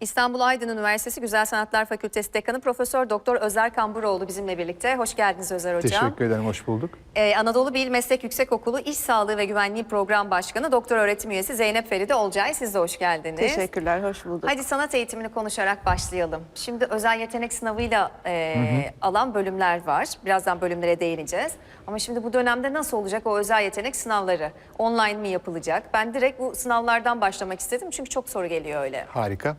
İstanbul Aydın Üniversitesi Güzel Sanatlar Fakültesi Dekanı Profesör Doktor Özer Kamburoğlu bizimle birlikte. Hoş geldiniz Özer Hocam. Teşekkür ederim, hoş bulduk. Ee, Anadolu Bil Meslek Yüksekokulu İş Sağlığı ve Güvenliği Program Başkanı Doktor Öğretim Üyesi Zeynep Feride Olcay. Siz de hoş geldiniz. Teşekkürler, hoş bulduk. Hadi sanat eğitimini konuşarak başlayalım. Şimdi özel yetenek sınavıyla e, alan bölümler var. Birazdan bölümlere değineceğiz. Ama şimdi bu dönemde nasıl olacak o özel yetenek sınavları? Online mi yapılacak? Ben direkt bu sınavlardan başlamak istedim çünkü çok soru geliyor öyle. Harika.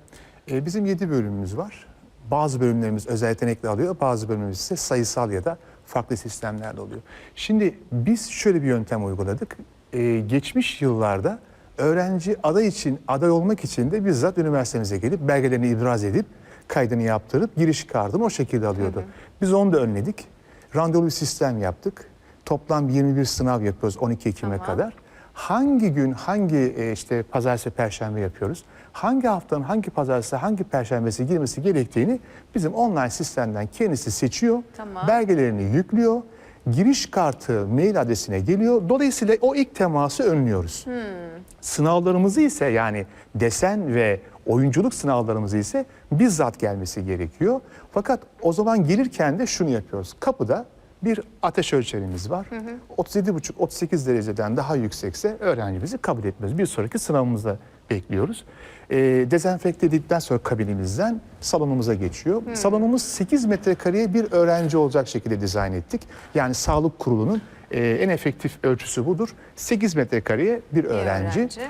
Ee, bizim 7 bölümümüz var. Bazı bölümlerimiz özel yetenekli alıyor, bazı bölümümüz ise sayısal ya da farklı sistemlerle oluyor. Şimdi biz şöyle bir yöntem uyguladık. Ee, geçmiş yıllarda öğrenci aday için, aday olmak için de bizzat üniversitemize gelip belgelerini ibraz edip kaydını yaptırıp giriş kartını o şekilde alıyordu. Biz onu da önledik. Randevulu bir sistem yaptık. Toplam 21 sınav yapıyoruz 12 Ekim'e Tamam. kadar. Hangi gün hangi e, işte pazartesi perşembe yapıyoruz? Hangi haftanın hangi pazartesi hangi perşembesi girmesi gerektiğini bizim online sistemden kendisi seçiyor. Tamam. Belgelerini yüklüyor. Giriş kartı mail adresine geliyor. Dolayısıyla o ilk teması önlüyoruz. Sınavlarımızı ise yani desen ve oyunculuk sınavlarımızı ise bizzat gelmesi gerekiyor. Fakat o zaman gelirken de şunu yapıyoruz. Kapıda bir ateş ölçerimiz var. 37,5-38 dereceden daha yüksekse öğrencimizi kabul etmiyoruz. Bir sonraki sınavımızda bekliyoruz. Ee, dezenfekte edildikten sonra kabinimizden salonumuza geçiyor. Salonumuz 8 metrekareye bir öğrenci olacak şekilde dizayn ettik. Yani sağlık kurulunun e, en efektif ölçüsü budur. 8 metrekareye bir öğrenci. öğrenci.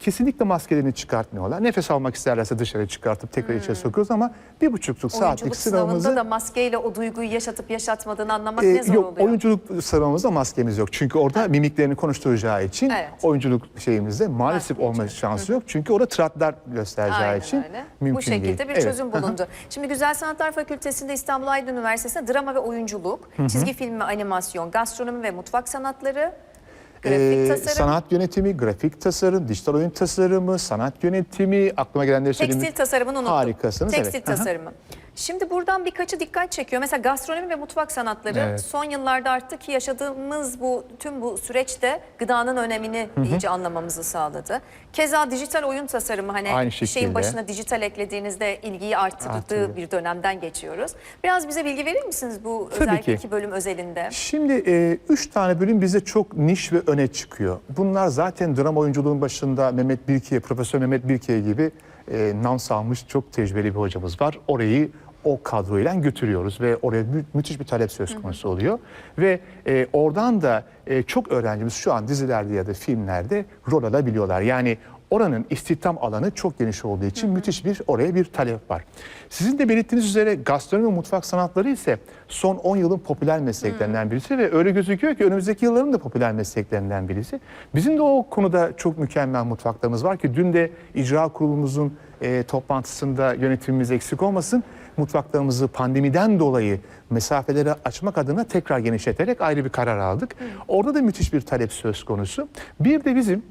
Kesinlikle maskelerini çıkartmıyorlar. Nefes almak isterlerse dışarı çıkartıp tekrar içeri sokuyoruz ama bir buçukluk saatlik sınavımızı... da maskeyle o duyguyu yaşatıp yaşatmadığını anlamak Ee, ne zor yok oluyor. oyunculuk sınavımızda maskemiz yok. Çünkü orada mimiklerini konuşturacağı için Evet. oyunculuk şeyimizde maalesef Maske olma şansı yok. Çünkü orada tiratlar göstereceği Aynen için öyle. mümkün Bu şekilde değil. bir çözüm Hı hı. bulundu. Şimdi Güzel Sanatlar Fakültesi'nde İstanbul Aydın Üniversitesi'nde drama ve oyunculuk, çizgi film ve animasyon, gastronomi ve mutfak sanatları, grafik Ee, tasarım, sanat yönetimi, grafik tasarım, dijital oyun tasarımı, sanat yönetimi, aklıma gelenleri söyleyeyim. tekstil tasarımını unuttum. Harikasınız. Tekstil evet. Aha. Şimdi buradan birkaçı dikkat çekiyor. Mesela gastronomi ve mutfak sanatları Evet. son yıllarda arttı ki yaşadığımız bu tüm bu süreçte gıdanın önemini iyice anlamamızı sağladı. Keza dijital oyun tasarımı hani Aynı şeyin başına dijital eklediğinizde ilgiyi arttırdığı Artırıyor. bir dönemden geçiyoruz. Biraz bize bilgi verir misiniz bu Tabii özellikle ki. iki bölüm özelinde? Şimdi e, üç tane bölüm bize çok niş ve öne çıkıyor. Bunlar zaten drama oyunculuğun başında Mehmet Bilkiye, Profesör Mehmet Bilkiye gibi e, nam salmış çok tecrübeli bir hocamız var. Orayı o kadroyla götürüyoruz ve oraya mü- müthiş bir talep söz konusu oluyor. Ve e, oradan da e, çok öğrencimiz şu an dizilerde ya da filmlerde rol alabiliyorlar. Yani Oranın istihdam alanı çok geniş olduğu için müthiş bir oraya bir talep var. Sizin de belirttiğiniz üzere gastronomi ve mutfak sanatları ise son 10 yılın popüler mesleklerinden birisi ve öyle gözüküyor ki önümüzdeki yılların da popüler mesleklerinden birisi. Bizim de o konuda çok mükemmel mutfaklarımız var ki dün de icra kurulumuzun e, toplantısında yönetimimiz eksik olmasın mutfaklarımızı pandemiden dolayı mesafeleri açmak adına tekrar genişleterek ayrı bir karar aldık. Orada da müthiş bir talep söz konusu. Bir de bizim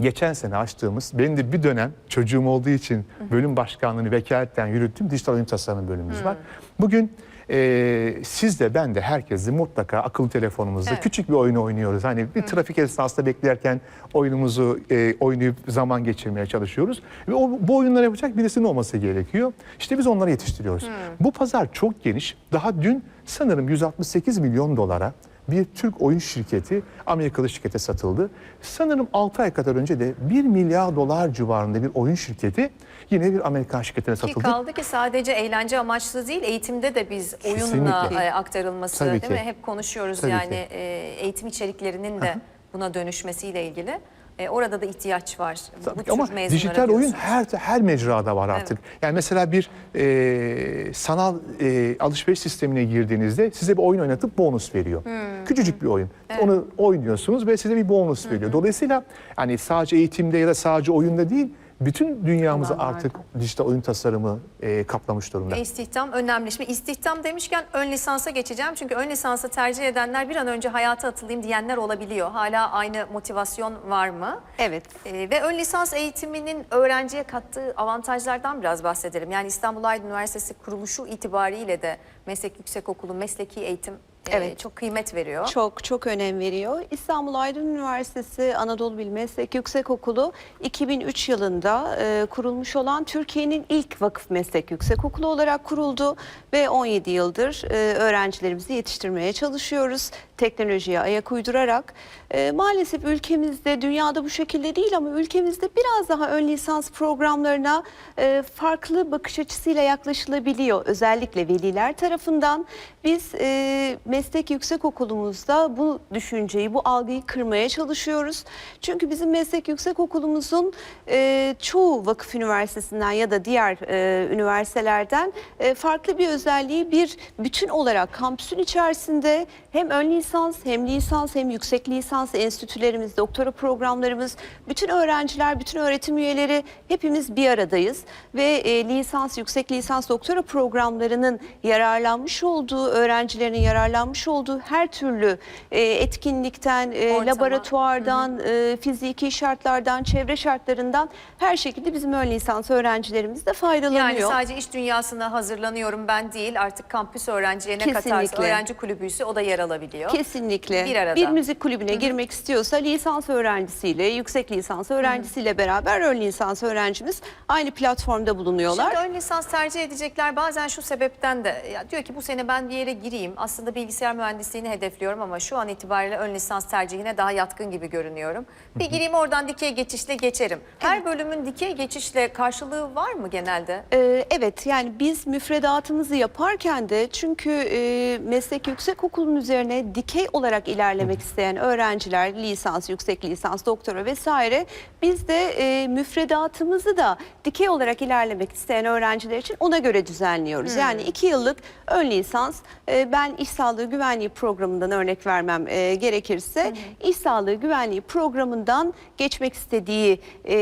geçen sene açtığımız, benim de bir dönem çocuğum olduğu için bölüm başkanlığını vekaletten yürüttüğüm dijital oyun tasarımı bölümümüz var. Bugün e, siz de ben de herkes de mutlaka akıllı telefonumuzda Evet. küçük bir oyunu oynuyoruz. Hani bir trafik esnasında beklerken oyunumuzu e, oynayıp zaman geçirmeye çalışıyoruz. Ve o, bu oyunları yapacak birisinin olması gerekiyor. İşte biz onları yetiştiriyoruz. Bu pazar çok geniş. Daha dün sanırım 168 milyon dolara bir Türk oyun şirketi Amerikalı şirkete satıldı. Sanırım 6 ay kadar önce de 1 milyar dolar civarında bir oyun şirketi yine bir Amerikan şirketine Ki satıldı. kaldı ki sadece eğlence amaçlı değil, eğitimde de biz oyunla Kesinlikle. e, aktarılması Tabii değil ki. mi? Hep konuşuyoruz Tabii yani ki. e, eğitim içeriklerinin de buna dönüşmesiyle ilgili. E, orada da ihtiyaç var. Tabii tür ama dijital oyun her her mecrada var artık. Yani mesela bir e, sanal e, alışveriş sistemine girdiğinizde size bir oyun oynatıp bonus veriyor. Küçücük bir oyun. Onu oynuyorsunuz ve size bir bonus veriyor. Dolayısıyla hani sadece eğitimde ya da sadece oyunda değil bütün dünyamızı Alanlarda. artık dijital oyun tasarımı e, kaplamış durumda. İstihdam önemli. Şimdi istihdam demişken ön lisansa geçeceğim. Çünkü ön lisansı tercih edenler bir an önce hayata atılayım diyenler olabiliyor. Hala aynı motivasyon var mı? Evet. E, ve ön lisans eğitiminin öğrenciye kattığı avantajlardan biraz bahsedelim. Yani İstanbul Aydın Üniversitesi kuruluşu itibariyle de meslek yüksekokulu, mesleki eğitim Evet. çok kıymet veriyor. Çok çok önem veriyor. İstanbul Aydın Üniversitesi Anadolu Bilim Meslek Yüksekokulu 2003 yılında e, kurulmuş olan Türkiye'nin ilk vakıf meslek yüksekokulu olarak kuruldu ve 17 yıldır e, öğrencilerimizi yetiştirmeye çalışıyoruz. Teknolojiye ayak uydurarak. E, maalesef ülkemizde dünyada bu şekilde değil ama ülkemizde biraz daha ön lisans programlarına e, farklı bakış açısıyla yaklaşılabiliyor. Özellikle veliler tarafından biz e, meslek yüksekokulumuzda bu düşünceyi, bu algıyı kırmaya çalışıyoruz. Çünkü bizim meslek yüksekokulumuzun e, çoğu vakıf üniversitesinden ya da diğer e, üniversitelerden e, farklı bir özelliği bir bütün olarak kampüsün içerisinde hem ön lisans hem lisans hem yüksek lisans enstitülerimiz, doktora programlarımız, bütün öğrenciler, bütün öğretim üyeleri hepimiz bir aradayız ve e, lisans, yüksek lisans, doktora programlarının yararlanmış olduğu, öğrencilerin yararlanmış olduğu her türlü e, etkinlikten, e, Ortama. laboratuvardan, e, fiziki şartlardan, çevre şartlarından her şekilde bizim ön lisans öğrencilerimiz de faydalanıyor. Yani sadece iş dünyasına hazırlanıyorum ben değil artık kampüs öğrencilerine katarsa Kesinlikle. öğrenci kulübüyse o da yer alabiliyor. Kesinlikle. Bir arada. müzik kulübüne girmek istiyorsa lisans öğrencisiyle, yüksek lisans öğrencisiyle beraber ön lisans öğrencimiz aynı platformda bulunuyorlar. Şimdi ön lisans tercih edecekler bazen şu sebepten de ya diyor ki bu sene ben bir yere gireyim. Aslında bilgisayar mühendisliğini hedefliyorum ama şu an itibariyle ön lisans tercihine daha yatkın gibi görünüyorum. Bir gireyim oradan dikey geçişle geçerim. Her bölümün dikey geçişle karşılığı var mı genelde? Ee, evet yani biz müfredatımızı yaparken de çünkü e, meslek yüksek okulun üzerine dikey olarak ilerlemek isteyen öğrenciler lisans, yüksek lisans, doktora vesaire biz de e, müfredatımızı da dikey olarak ilerlemek isteyen öğrenciler için ona göre düzenliyoruz. Yani iki yıllık ön lisans e, ben iş sağlığı güvenliği programından örnek vermem e, gerekirse iş sağlığı güvenliği programından geçmek istediği e,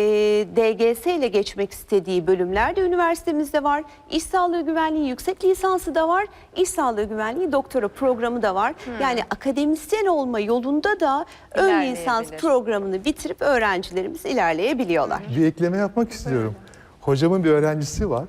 DGS ile geçmek istediği bölümler de üniversitemizde var. İş sağlığı güvenliği yüksek lisansı da var. İş sağlığı güvenliği doktora programı da var. Yani akademisyen olma yolunda da ön lisans programını bitirip öğrencilerimiz ilerleyebiliyorlar. Bir ekleme yapmak istiyorum. Hocamın bir öğrencisi var.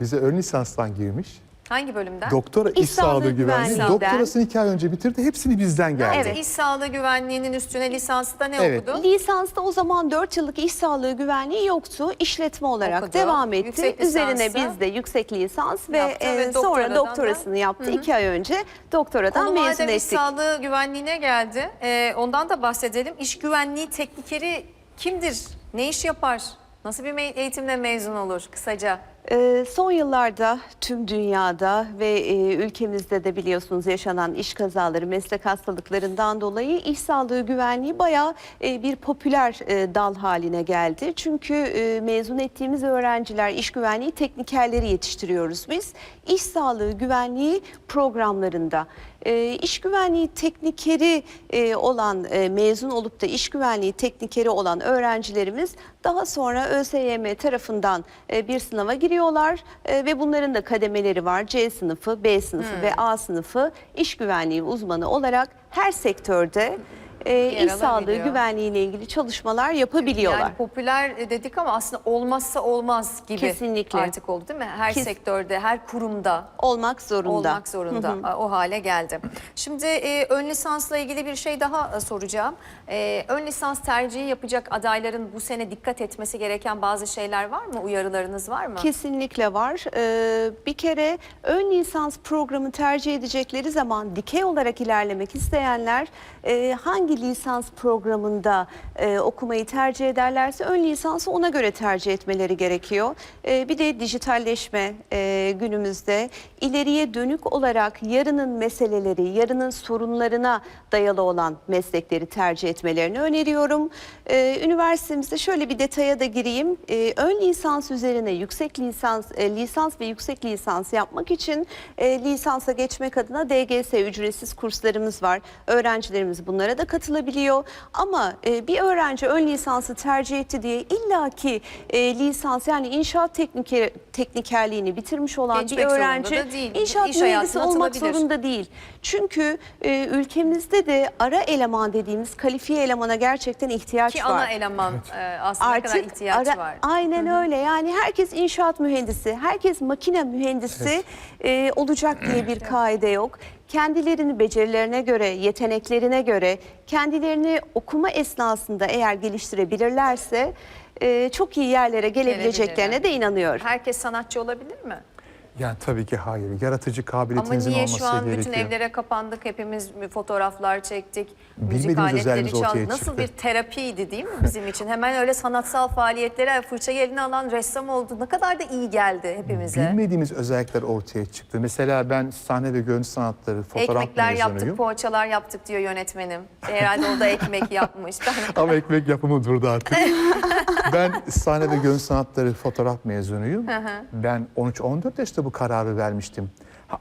Bize ön lisanstan girmiş. Hangi bölümden? Doktora İş iş sağlığı sağlığı güvenliği. güvenliğinden. Doktorasını iki ay önce bitirdi. Hepsini bizden geldi. Evet. İş sağlığı güvenliğinin üstüne lisansı da ne Evet. okudu? Lisansta o zaman 4 yıllık iş sağlığı güvenliği yoktu. İşletme olarak Okudu. devam etti. Yüksek Üzerine lisansı biz de yüksek lisans ve, yaptı e, ve sonra doktoradan da- doktorasını yaptı. 2 ay önce doktoradan Konu mezun madem iş ettik. sağlığı güvenliğine geldi. e, ondan da bahsedelim. İş güvenliği teknikeri kimdir? Ne iş yapar? Nasıl bir eğitimle mezun olur kısaca? Ee, son yıllarda tüm dünyada ve e, ülkemizde de biliyorsunuz yaşanan iş kazaları, meslek hastalıklarından dolayı iş sağlığı güvenliği bayağı e, bir popüler e, dal haline geldi. Çünkü e, mezun ettiğimiz öğrenciler iş güvenliği teknikerleri yetiştiriyoruz biz. İş sağlığı güvenliği programlarında e, iş güvenliği teknikeri e, olan e, mezun olup da iş güvenliği teknikeri olan öğrencilerimiz daha sonra ÖSYM tarafından e, bir sınava giriyorlar. E, ve bunların da kademeleri var. C sınıfı, B sınıfı ve A sınıfı iş güvenliği uzmanı olarak her sektörde e, iş sağlığı alabiliyor. güvenliği ile ilgili çalışmalar yapabiliyorlar. Yani popüler dedik ama aslında olmazsa olmaz gibi Kesinlikle. artık oldu değil mi? Her Kes- sektörde, her kurumda Olmak zorunda. olmak zorunda. O hale geldi. Şimdi e, ön lisansla ilgili bir şey daha e, soracağım. E, ön lisans tercihi yapacak adayların bu sene dikkat etmesi gereken bazı şeyler var mı? Uyarılarınız var mı? Kesinlikle var. Ee, bir kere ön lisans programı tercih edecekleri zaman dikey olarak ilerlemek isteyenler e, hangi lisans programında e, okumayı tercih ederlerse ön lisansı ona göre tercih etmeleri gerekiyor. E, bir de dijitalleşme e, günümüzde ileriye dönük olarak yarının meseleleri, yarının sorunlarına dayalı olan meslekleri tercih etmelerini öneriyorum. Ee, üniversitemizde şöyle bir detaya da gireyim. Ee, ön lisans üzerine yüksek lisans, e, lisans ve yüksek lisans yapmak için e, lisansa geçmek adına DGS ücretsiz kurslarımız var. Öğrencilerimiz bunlara da katılabiliyor. Ama e, bir öğrenci ön lisansı tercih etti diye illaki e, lisans yani inşaat tekniker, teknikerliğini bitirmiş olan Geçmek bir öğrenci değil. inşaat İş mühendisi olmak zorunda değil. Çünkü e, ülkemizde de ara eleman dediğimiz kalifiye elemana gerçekten ihtiyaç Ki var. ana eleman e, aslında ne kadar ihtiyaç ara- var. Aynen öyle. Yani herkes inşaat mühendisi, herkes makine mühendisi e, olacak diye bir kaide yok. Kendilerini becerilerine göre, yeteneklerine göre, kendilerini okuma esnasında eğer geliştirebilirlerse e, çok iyi yerlere gelebileceklerine de inanıyorum. Herkes sanatçı olabilir mi? Yani tabii ki hayır. Yaratıcı Ama kabiliyetinizin niye olması şu an gerekiyor. bütün evlere kapandık, hepimiz fotoğraflar çektik, müzik Bilmediğimiz aletleri özelliğimiz ortaya çaldık. Nasıl çıktı. bir terapiydi değil mi bizim için? Hemen öyle sanatsal faaliyetlere fırçayı eline alan ressam oldu. Ne kadar da iyi geldi hepimize. Bilmediğimiz özellikler ortaya çıktı. Mesela ben sahne ve görüntü sanatları, fotoğraf Ekmekler yaptık, mezunuyum. poğaçalar yaptık diyor yönetmenim. Herhalde o da ekmek yapmış. Ama ekmek yapımı durdu artık. ben sahne ve görüntü sanatları fotoğraf mezunuyum. ben 13-14 yaşta bu kararı vermiştim.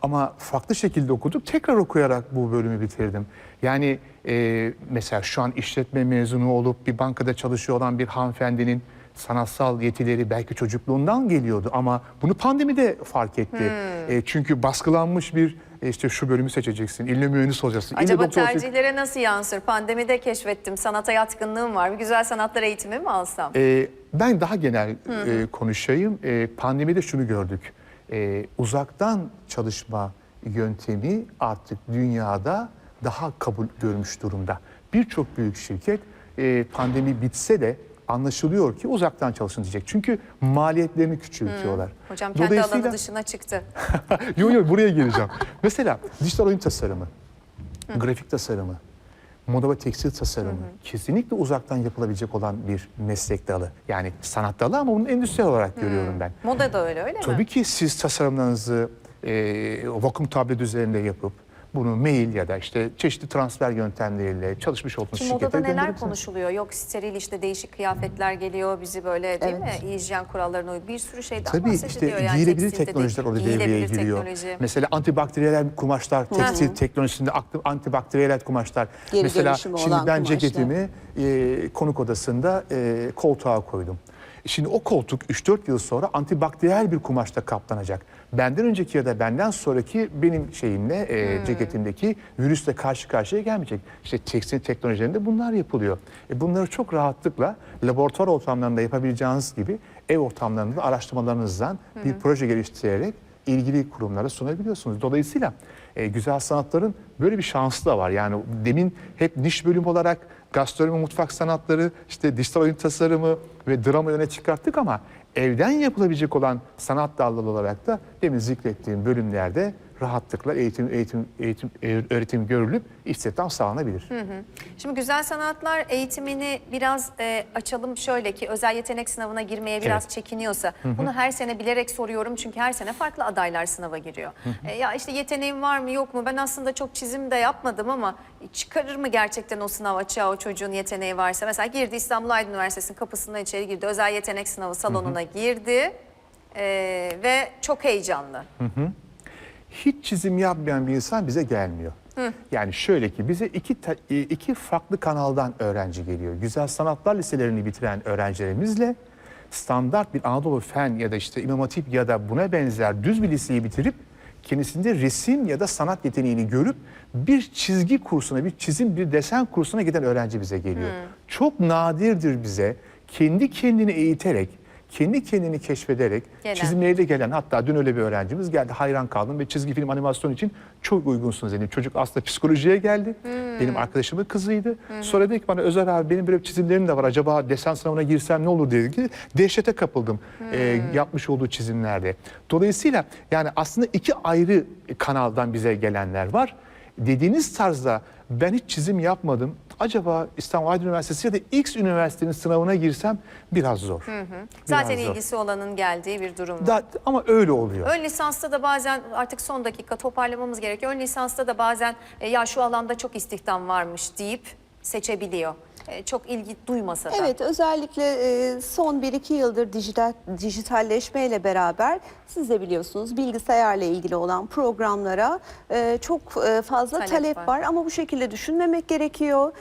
Ama farklı şekilde okuduk. Tekrar okuyarak bu bölümü bitirdim. Yani e, mesela şu an işletme mezunu olup bir bankada çalışıyor olan bir hanımefendinin sanatsal yetileri belki çocukluğundan geliyordu ama bunu pandemide fark etti. E, çünkü baskılanmış bir e, işte şu bölümü seçeceksin, ille mühendis olacaksın, Acaba doktor tercihlere nasıl yansır? Pandemide keşfettim. Sanata yatkınlığım var. Bir güzel sanatlar eğitimi mi alsam? Ee, ben daha genel e, konuşayım. E, pandemide şunu gördük. E, uzaktan çalışma yöntemi artık dünyada daha kabul görmüş durumda. Birçok büyük şirket e, pandemi bitse de anlaşılıyor ki uzaktan çalışın diyecek. Çünkü maliyetlerini küçültüyorlar. Hocam kendi Dolayısıyla- alanı dışına çıktı. yok yok buraya geleceğim. Mesela dijital oyun tasarımı, grafik tasarımı, moda ve tekstil tasarımı kesinlikle uzaktan yapılabilecek olan bir meslek dalı. Yani sanat dalı ama bunu endüstriyel olarak görüyorum ben. Moda da öyle öyle mi? Tabii ki siz tasarımlarınızı e, vakum tablet üzerinde yapıp bunu mail ya da işte çeşitli transfer yöntemleriyle çalışmış olduğunuz modada şirketlere neler konuşuluyor? Yok steril işte değişik kıyafetler geliyor bizi böyle değil mi? Hijyen kurallarına uyuyor. Bir sürü şeyden Tabii bahsediliyor. işte yani giyilebilir teknolojiler orada devreye giriyor. teknoloji. Mesela antibakteriyel kumaşlar, tekstil teknolojisinde aktif antibakteriyel kumaşlar. Geri Mesela şimdi ben kumaşlar. ceketimi e, konuk odasında e, koltuğa koydum. Şimdi o koltuk 3-4 yıl sonra antibakteriyel bir kumaşla kaplanacak. Benden önceki ya da benden sonraki benim şeyimle, e, ceketimdeki virüsle karşı karşıya gelmeyecek. İşte tekstil teknolojilerinde bunlar yapılıyor. E, bunları çok rahatlıkla laboratuvar ortamlarında yapabileceğiniz gibi ev ortamlarında araştırmalarınızdan bir proje geliştirerek ilgili kurumlara sunabiliyorsunuz. Dolayısıyla e, güzel sanatların böyle bir şansı da var. Yani demin hep niş bölüm olarak gastronomi, mutfak sanatları, işte dijital oyun tasarımı ve drama öne çıkarttık ama evden yapılabilecek olan sanat dalları olarak da demin zikrettiğim bölümlerde rahatlıkla eğitim, eğitim, eğitim, öğretim görülüp istihdam sağlanabilir. Şimdi güzel sanatlar eğitimini biraz e, açalım şöyle ki özel yetenek sınavına girmeye biraz Evet. çekiniyorsa bunu her sene bilerek soruyorum çünkü her sene farklı adaylar sınava giriyor. E, ya işte yeteneğim var mı yok mu ben aslında çok çizim de yapmadım ama çıkarır mı gerçekten o sınav açığa o çocuğun yeteneği varsa mesela girdi İstanbul Aydın Üniversitesi'nin kapısından içeri girdi özel yetenek sınavı salonuna girdi e, ve çok heyecanlı. Hiç çizim yapmayan bir insan bize gelmiyor. Yani şöyle ki bize iki e, iki farklı kanaldan öğrenci geliyor. Güzel sanatlar liselerini bitiren öğrencilerimizle standart bir Anadolu Fen ya da işte İmam Hatip ya da buna benzer düz bir liseyi bitirip kendisinde resim ya da sanat yeteneğini görüp bir çizgi kursuna, bir çizim, bir desen kursuna giden öğrenci bize geliyor. Çok nadirdir bize kendi kendini eğiterek, kendi kendini keşfederek Gelen. çizimleriyle gelen hatta dün öyle bir öğrencimiz geldi hayran kaldım ve çizgi film animasyon için çok uygunsunuz dedim. Çocuk aslında psikolojiye geldi. Benim arkadaşımın kızıydı. Sonra dedi ki bana Özer abi benim böyle çizimlerim de var. Acaba desen sınavına girsem ne olur dedi ki dehşete kapıldım e, yapmış olduğu çizimlerde. Dolayısıyla yani aslında iki ayrı kanaldan bize gelenler var. Dediğiniz tarzda ben hiç çizim yapmadım. Acaba İstanbul Aydın Üniversitesi ya da X üniversitenin sınavına girsem biraz zor. Biraz Zaten zor. ilgisi olanın geldiği bir durum var. Da, ama öyle oluyor. Ön lisansta da bazen artık son dakika toparlamamız gerekiyor. Ön lisansta da bazen e, ya şu alanda çok istihdam varmış deyip seçebiliyor. E, çok ilgi duymasa da. Evet özellikle e, son 1-2 yıldır dijital dijitalleşmeyle beraber siz de biliyorsunuz bilgisayarla ilgili olan programlara e, çok fazla Talep talep, var. var. ama bu şekilde düşünmemek gerekiyor.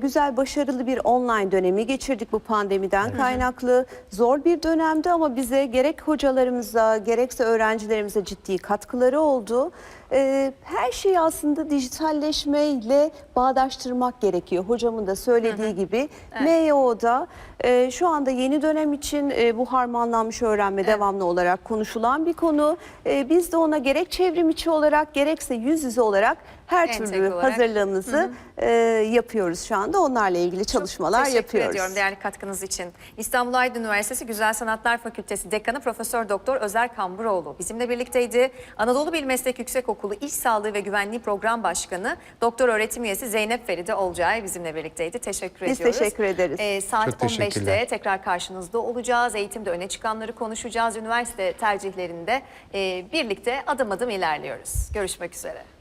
Güzel başarılı bir online dönemi geçirdik bu pandemiden kaynaklı. Zor bir dönemdi ama bize gerek hocalarımıza gerekse öğrencilerimize ciddi katkıları oldu. E, Her şeyi aslında dijitalleşmeyle bağdaştırmak gerekiyor. Hocamın da söylediği dediği gibi MYO'da e, şu anda yeni dönem için e, bu harmanlanmış öğrenme devamlı olarak konuşulan bir konu. E, biz de ona gerek çevrim içi olarak gerekse yüz yüze olarak her Entegre türlü olarak. hazırlığımızı e, yapıyoruz şu anda. Onlarla ilgili çalışmalar Teşekkür yapıyoruz. ediyorum değerli katkınız için. İstanbul Aydın Üniversitesi Güzel Sanatlar Fakültesi Dekanı Profesör Doktor Özer Kamburoğlu bizimle birlikteydi. Anadolu Bil Meslek Yüksekokulu İş Sağlığı ve Güvenliği Program Başkanı Doktor Öğretim Üyesi Zeynep Feride Olcay bizimle birlikteydi. Teşekkür Biz ediyoruz. teşekkür ederiz. Ee, saat Çok teşekkürler. 15'te tekrar karşınızda olacağız. Eğitimde öne çıkanları konuşacağız. Üniversite tercihlerinde e, birlikte adım adım ilerliyoruz. Görüşmek üzere.